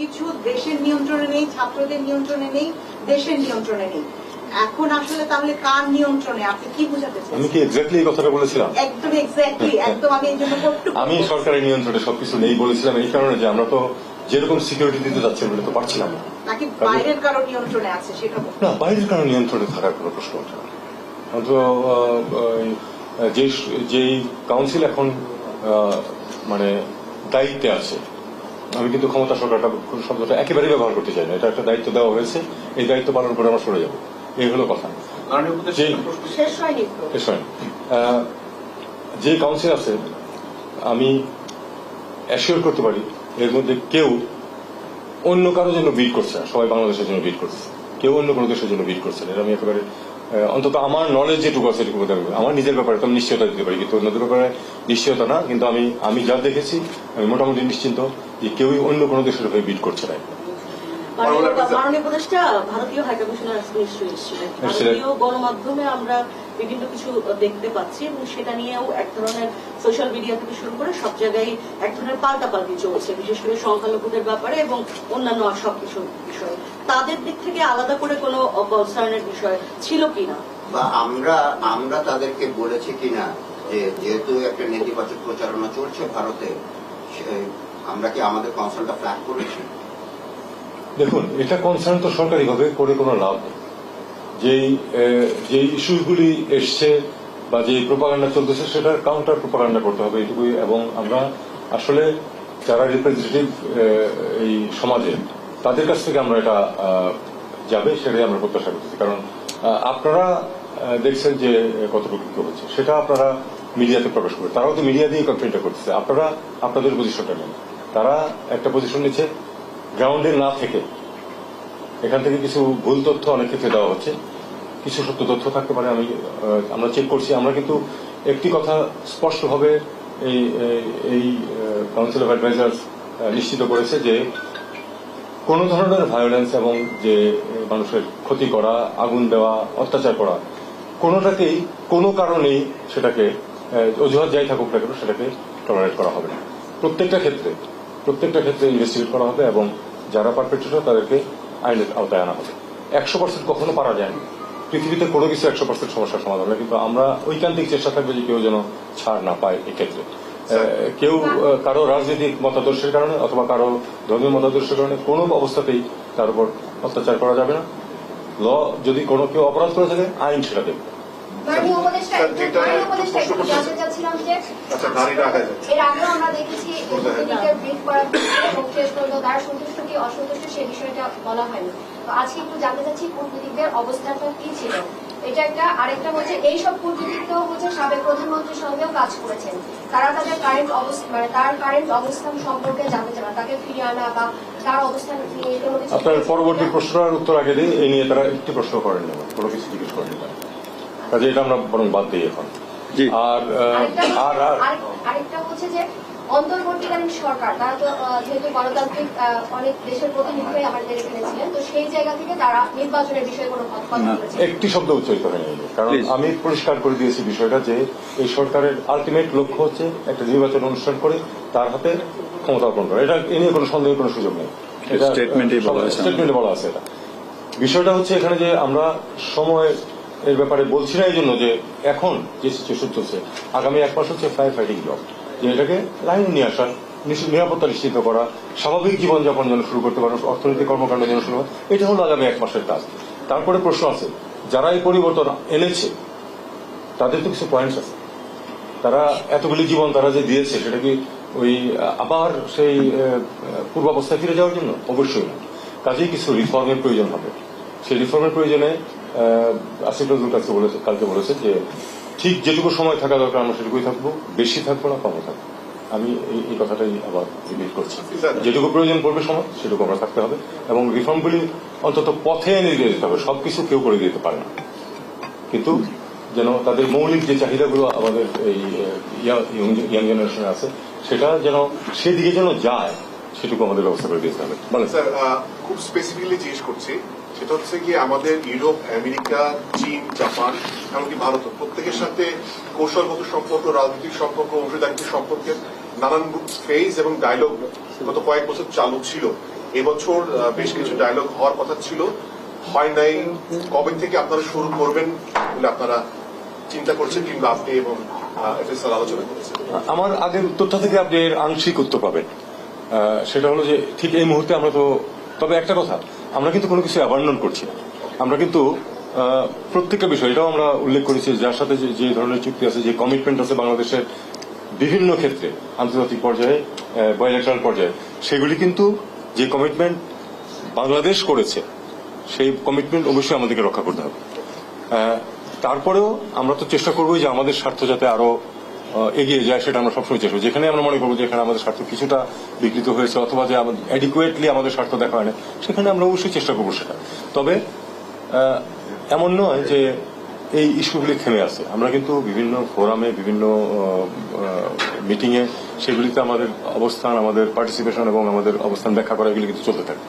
সবকিছু দেশের নিয়ন্ত্রণে নেই ছাত্রদের নিয়ন্ত্রণে নেই দেশের নিয়ন্ত্রণে নেই। এখন আসলে তাহলে কার নিয়ন্ত্রণে? আপনি কি বুঝাতে আমি কি এক্স্যাক্টলি এই কথাটা বলেছিলাম? একদম এক্স্যাক্টলি একদম আমি এই জন্য কট্টু আমি সরকারের নিয়ন্ত্রণে সবকিছু নেই বলেছিলাম এই কারণে যে আমরা তো যেরকম সিকিউরিটি দিতে যাচ্ছি আমরা তো পারছিলাম না। নাকি বাইরের কারও নিয়ন্ত্রণে আছে সেটা না বাইরের কারণে নিয়ন্ত্রণে থাকার কোনো প্রশ্ন ওঠে না। অন্তত যে যেই কাউন্সিল এখন মানে দায়িত্বে আছে আমি কিন্তু ক্ষমতা সরকারটা শব্দটা একেবারেই ব্যবহার করতে চাই না। এটা একটা দায়িত্ব দেওয়া হয়েছে। এই দায়িত্ব পালন করে আমরা সরে যাব। এই হলো কথা। যে কাউন্সিল আছে আমি অ্যাসিওর করতে পারি এর মধ্যে কেউ অন্য কারোর জন্য বিট করছে সবাই বাংলাদেশের জন্য বিট করছে। কেউ অন্য কোনো দেশের জন্য বিট করছে না। এটা আমি একেবারে অন্তত আমার নলেজ যেটুকু আছে সেটুকু পারব। আমার নিজের ব্যাপারে তো আমি নিশ্চয়তা দিতে পারি, কিন্তু অন্যদের ব্যাপারে নিশ্চয়তা না, কিন্তু আমি আমি যা দেখেছি, আমি মোটামুটি নিশ্চিন্ত যে কেউই অন্য কোনো দেশের হয়ে বিট করছে না মাননীয় মাননীয় উপদেষ্টা ভারতীয় হাইকমিশনার আজকে নিশ্চয়ই এসেছিলেন। এসেছিলেন। ভারতীয় গণমাধ্যমে আমরা বিভিন্ন কিছু দেখতে পাচ্ছি এবং সেটা নিয়েও এক ধরনের সোশ্যাল মিডিয়া থেকে শুরু করে সব জায়গায় এক ধরনের পাল্টাপাল্টি চলছে বিশেষ করে সংখ্যালঘুদের ব্যাপারে এবং অন্যান্য সব কিছু বিষয়ে। তাদের দিক থেকে আলাদা করে কোনো কনসার্নের বিষয় ছিল কিনা? বা আমরা আমরা তাদেরকে বলেছি কিনা যে যেহেতু একটা নেতিবাচক প্রচারণা চলছে ভারতে আমরা কি আমাদের কনসার্নটা ফ্ল্যাগ করেছি? দেখুন, এটা কনসার্ন তো সরকারিভাবে করে কোনো লাভ নেই। যেই যে ইস্যুগুলি এসছে বা যে প্রোপাগান্ডা চলতেছে, সেটার কাউন্টার প্রোপাগান্ডা করতে হবে এটুকুই এবং আমরা আসলে যারা রিপ্রেজেন্টেটিভ এই সমাজে তাদের কাছ থেকে আমরা এটা যাবে, সেটাই আমরা প্রত্যাশা করতেছি কারণ আপনারা দেখছেন যে কতটুকু কি হচ্ছে। সেটা আপনারা মিডিয়াতে প্রকাশ করে তারাও তো মিডিয়া দিয়ে কমপ্লেনটা করতেছে। আপনারা আপনাদের পজিশনটা নেন। তারা একটা পজিশন নিচ্ছে। গ্রাউন্ডে না থেকে এখান থেকে কিছু ভুল তথ্য অনেক ক্ষেত্রে দেওয়া হচ্ছে। কিছু সত্য তথ্য থাকতে পারে, আমি আমরা চেক করছি। আমরা কিন্তু একটি কথা স্পষ্টভাবে এই, এই- কাউন্সিল অফ অ্যাডভাইজার্স নিশ্চিত করেছে যে কোনো ধরনের ভায়োলেন্স এবং যে মানুষের ক্ষতি করা, আগুন দেওয়া, অত্যাচার করা, কোনোটাকেই, কোনো কারণেই সেটাকে অজুহাত যাই থাকুক না কেন সেটাকে টলারেট করা হবে না। প্রত্যেকটা ক্ষেত্রে প্রত্যেকটা ক্ষেত্রে ইনভেস্টিগেট করা হবে এবং যারা পারপেট্রেটর তাদেরকে আইনের আওতায় আনা হবে। একশো পার্সেন্ট কখনো পারা যায় না পৃথিবীতে কোনো কিছু একশো পার্সেন্ট সমস্যার সমাধান হয় কিন্তু আমরা ঐকান্তিক চেষ্টা থাকবে যে কেউ যেন ছাড় না পায় এক্ষেত্রে কেউ কারও রাজনৈতিক মতাদর্শের কারণে অথবা কারও ধর্মীয় মতাদর্শের কারণে কোনো অবস্থাতেই তার উপর অত্যাচার করা যাবে না। ল যদি কোনো কেউ অপরাধ করে থাকে আইন সেটা দেবে। আচ্ছা আগে আমরা দেখেছি তারা সন্তুষ্ট কি অসন্তুষ্ট সে বিষয়টা বলা হয়নি। তো আজকে একটু জানতে চাচ্ছি কূটনীতিকদের অবস্থানটা কি ছিল। এটা একটা আরেকটা হচ্ছে এইসব কূটনীতিক হচ্ছে সাবেক প্রধানমন্ত্রীর সঙ্গেও কাজ করেছেন। তারা তাদের কারেন্ট অবস্থা মানে তার কারেন্ট অবস্থান সম্পর্কে জানতে চান না, তাকে ফিরিয়ে আনা বা তার অবস্থান নিয়ে কোনো কিছু আপনার পরবর্তী উত্তর আগে দিই এই নিয়ে তারা একটি প্রশ্ন করেন না কোনো কিছু জিজ্ঞেস করেন না কাজে এটা আমরা বরং বাদ দিই এখন জি। আর আরেকটা আর আর আরেকটা হচ্ছে যে অন্তর্বর্তীকালীন সরকার তারা তো যেহেতু গণতান্ত্রিক অনেক দেশের প্রতিনিধি হয়ে আমাদের এখানে ছিলেন তো সেই জায়গা থেকে তারা নির্বাচনের বিষয়ে কোনো একটি শব্দ উচ্চারিত হয়নি কারণ. আমি পরিষ্কার করে দিয়েছি বিষয়টা যে এই সরকারের আলটিমেট লক্ষ্য হচ্ছে একটা নির্বাচন অনুষ্ঠান করে তার হাতে ক্ষমতা অর্পণ করা এটা এ নিয়ে কোনো সন্দেহের কোনো সুযোগ নেই। স্টেটমেন্টে বলা আছে এটা বিষয়টা হচ্ছে এখানে যে আমরা সময় এর ব্যাপারে বলছি না এই জন্য যে এখন যে সিচুয়েশন চলছে, আগামী এক মাস হচ্ছে ফায়ার ফাইটিং জব যে এটাকে লাইনে নিয়ে আসা নিরাপত্তা নিশ্চিত করা, স্বাভাবিক জীবনযাপন যেন শুরু করতে পারে, অর্থনৈতিক কর্মকাণ্ড যেন শুরু হয়, এটা হলো আগামী এক মাসের কাজ। তারপরে প্রশ্ন আছে, যারা এই পরিবর্তন এনেছে, তাদের তো কিছু পয়েন্টস আছে। তারা এতগুলি জীবন তারা যে দিয়েছে, সেটা কি ওই আবার সেই পূর্বাবস্থায় ফিরে যাওয়ার জন্য? অবশ্যই না। কাজেই কিছু রিফর্মের প্রয়োজন হবে। সেই রিফর্মের প্রয়োজনে আসিফ কাছে বলেছে, কালকে বলেছে যে, ঠিক যেটুকু সময় থাকা দরকার, আমরা সেটুকুই থাকব, বেশি থাকব না কমও থাকব। আমি এই- এই কথাটাই আবার রিপিট করছি। যেটুকু প্রয়োজন পড়বে সময়, সেটুকু আমরা থাকতে হবে, এবং রিফর্মগুলি অন্তত পথে এনে দিয়ে যেতে হবে, সবকিছু কেউ করে দিতে পারে না। কিন্তু যেন তাদের মৌলিক যে চাহিদাগুলো আমাদের এই ইয়াং জেনারেশনে আছে, সেটা যেন সেদিকে যেন যায় সেটুকু আমাদের ব্যবস্থা করে হবে স্যার খুব স্পেসিফিকলি জিজ্ঞেস করছি সেটা হচ্ছে কি আমাদের ইউরোপ আমেরিকা চীন জাপান এমনকি ভারত প্রত্যেকের সাথে কৌশলগত সম্পর্ক রাজনৈতিক সম্পর্ক অংশীদারিত্ব সম্পর্কের নানান ফেজ এবং ডায়লগ গত কয়েক বছর চালু ছিল। এবছর বেশ কিছু ডায়লগ হওয়ার কথা ছিল। হয় নাই কবে থেকে আপনারা শুরু করবেন বলে আপনারা চিন্তা করছেন কিংবা আপনি এবং আলোচনা করেছেন? আমার আগের উত্তরটা থেকে আপনি আংশিক উত্তর পাবেন। সেটা হলো যে ঠিক এই মুহূর্তে আমরা তো তবে একটা কথা, আমরা কিন্তু কোনো কিছু অ্যাবান্ডন করছি না। আমরা কিন্তু প্রত্যেকটা বিষয়, এটাও আমরা উল্লেখ করেছি যার সাথে যে ধরনের চুক্তি আছে, যে কমিটমেন্ট আছে বাংলাদেশের বিভিন্ন ক্ষেত্রে, আন্তর্জাতিক পর্যায়ে বায়োলেটারাল পর্যায়ে, সেগুলি কিন্তু যে কমিটমেন্ট বাংলাদেশ করেছে, সেই কমিটমেন্ট অবশ্যই আমাদেরকে রক্ষা করতে হবে। তারপরেও আমরা তো চেষ্টা করব যে আমাদের স্বার্থ যাতে আরও এগিয়ে যায়, সেটা আমরা সবসময় চেষ্টা। যেখানে আমরা মনে করব যে এখানে আমাদের স্বার্থ কিছুটা বিকৃত হয়েছে, অথবা যে অ্যাডিকুয়েটলি আমাদের স্বার্থ দেখা হয় না সেখানে আমরা অবশ্যই চেষ্টা করব সেটা। তবে এমন নয় যে এই ইস্যুগুলি থেমে আছে। আমরা কিন্তু বিভিন্ন ফোরামে, বিভিন্ন মিটিং এ সেগুলিতে আমাদের অবস্থান, আমাদের পার্টিসিপেশন এবং আমাদের অবস্থান ব্যাখ্যা করা, এগুলি কিন্তু চলতে থাকে।